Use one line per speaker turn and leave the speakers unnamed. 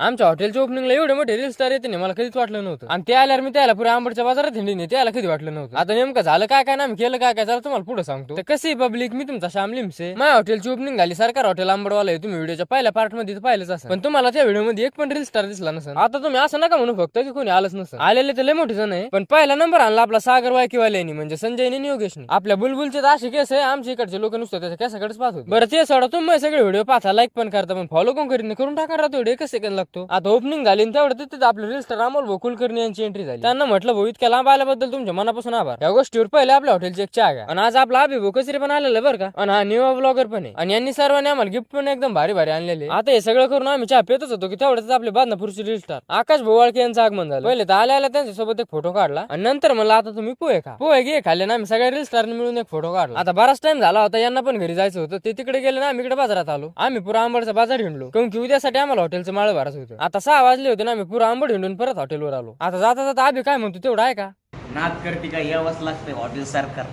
आमच्या हॉटेलच्या ओपनिंगला एवढे मोठे रील स्टार येते मला कधीच वाटलं नव्हतं. आणि ते आल्यावर मी त्याला पुरे आंबडच्या बाजारात हिंडी त्याला कधी वाटलं नव्हतं. आता नेमकं झालं काय काय ना आम्ही केलं काय काय झालं तुम्हाला पुढे सांगतो. तर कशी पब्लिक मी तुमचा श्याम लिमसे. माझ्या हॉटेलची ओपनिंग झाली सरकार हॉटेल आंबडवाला आहे तुम्ही व्हिडिओच्या पहिल्या पार्टमध्ये पाहिलंच असं पण तुम्हाला त्या व्हिडिओमध्ये एक पण रील स्टार दिसला नसेल. आता तुम्ही असं नका म्हणू फक्त की कोणी आलंच नसेल. आलेले तर लय मोठे जण आहे पण पहिला नंबर आणला आपला सागर वायकीवाल्यानी म्हणजे संजयने आणि योगेशने. आपल्या बुलबुलचे तर असे केस आहे आमच्या इकडचे लोक नुसतं त्याच्या केसाकडेच पाहतो बरं ते सोडा तुम्ही सगळे व्हिडिओ पाहता लाईक पण करता पण फॉलो कोण करीत नाही करून टाका राहतो व्हिडिओ एकच सेकंड लागतो. आता ओपनिंग झाली आणि तेवढं तिथे आपले रील स्टार अमोल भाऊ कुलकर्णी यांची एंट्री झाली. त्यांना म्हटलं भाऊ इतक्या लांब आल्याबद्दल तुमच्या मनापासून आभार. या गोष्टीवर पहिले आपल्या हॉटेलची एक चहा घ्या. आणि आज आपला अभि भाऊ कचरे पण आलेलं आहे बरं का? आणि हा न्यू ब्लॉगर पण आहे. आणि यांनी सर्वांनी आम्हाला गिफ्ट पण एकदम भारी भारी आणलेले आता हे सगळं करून आम्ही चहा पितच होतो की तेवढ्याच आपले बादनापूरचे रील स्टार आकाश भोवाळके यांचं आगमन झालं. पहिले तर आल्या आल्या त्यांच्यासोबत एक फोटो काढला. आणि नंतर मला आता तुम्ही पोहे खा. पोहे घे खाल्ले ना आम्ही सगळ्या रील स्टारने मिळून एक फोटो काढला. आता बराच टाइम झाला होता यांना पण घरी जायचं होतं. ते तिकडे गेले ना आम्ही इकडे बाजारात आलो. आम्ही पुरा आंबडचा बाजार हिंडलो. कारण की उद्यासाठी आम्हाला हॉटेलचं माळ भरायचं होतं आता सहा वाजले होते ना आम्ही पुरा आंबड हिंडून परत हॉटेलवर आलो. आता जाता जाता आम्ही काय म्हणतो तेवढं आहे का?
नाद करते का? यावंच लागतंय हॉटेल सरकार